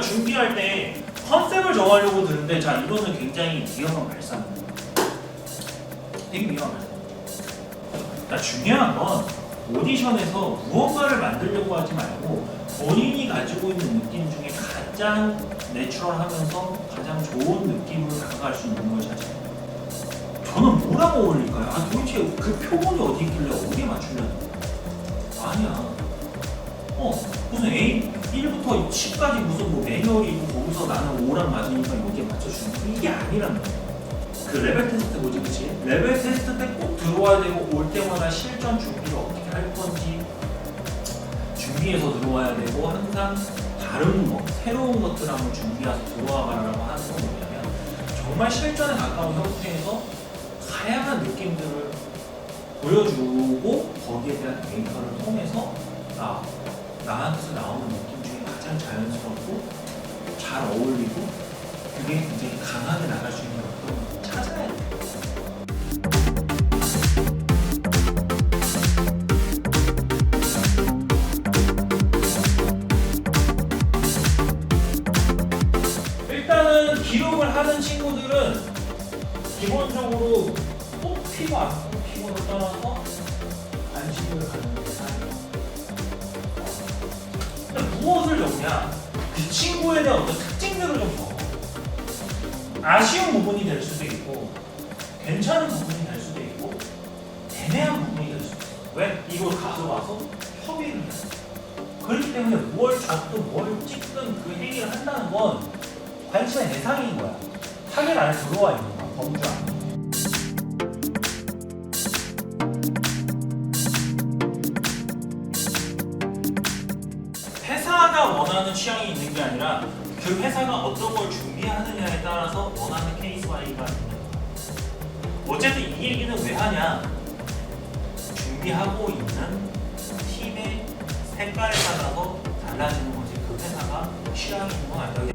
준비할 때 컨셉을 정하려고 드는데 자 이거는 굉장히 위험한 발상입니다. 되게 발상. 자 중요한 건 오디션에서 무언가를 만들려고 하지 말고 본인이 가지고 있는 느낌 중에 가장 내추럴하면서 가장 좋은 느낌을 다가갈 수 있는 걸 찾아요. 저는 뭐라고 어울릴까요? 아 도대체 그 표본이 어디 있길래 어디에 맞추려는 거야? 아니야. 어 무슨 A 1부터 10까지 무슨 뭐 매뉴얼이 있고 거기서 나는 5랑 맞으니까 여기에 맞춰주는 거 이게 아니란 말이야. 그 레벨 테스트 뭐지 그치? 레벨 테스트 때 꼭 들어와야 되고 올 때마다 실전 준비를 어떻게 할 건지 준비해서 들어와야 되고 항상 다른 거 새로운 것들 한번 준비해서 들어와 봐라라고 하는 건 뭐냐면 정말 실전에 가까운 형태에서 다양한 느낌들을 보여주고 거기에 대한 데이터를 통해서 아 나한테서 나오는 느낌 가장 자연스럽고 잘 어울리고 그게 굉장히 강하게 나갈 수 있는 어떤 찾아야 돼. 일단은 기록을 하는 친구들은 기본적으로 뽑히고 안 뽑히고를 떠나서 관심을 갖는 게 적냐? 그 친구에 대한 어떤 특징들을 좀 적어. 아쉬운 부분이 될 수도 있고, 괜찮은 부분이 될 수도 있고, 애매한 부분이 될 수도 있어. 왜? 이걸 가져와서 협의를 해야 돼. 그렇기 때문에 뭘 적든 뭘 찍든 그 행위를 한다는 건 관심의 대상인 거야. 타겟 안에 들어와 있는 거야, 범주 안에. 회사가 원하는 취향이 있는 게 아니라 그 회사가 어떤 걸 준비하느냐에 따라서 원하는 케이스 와이가 있는 거야. 어쨌든 이 얘기는 왜 하냐? 준비하고 있는 팀의 색깔에 따라서 달라지는 거지. 그 회사가 취향이 있는 건 아니야.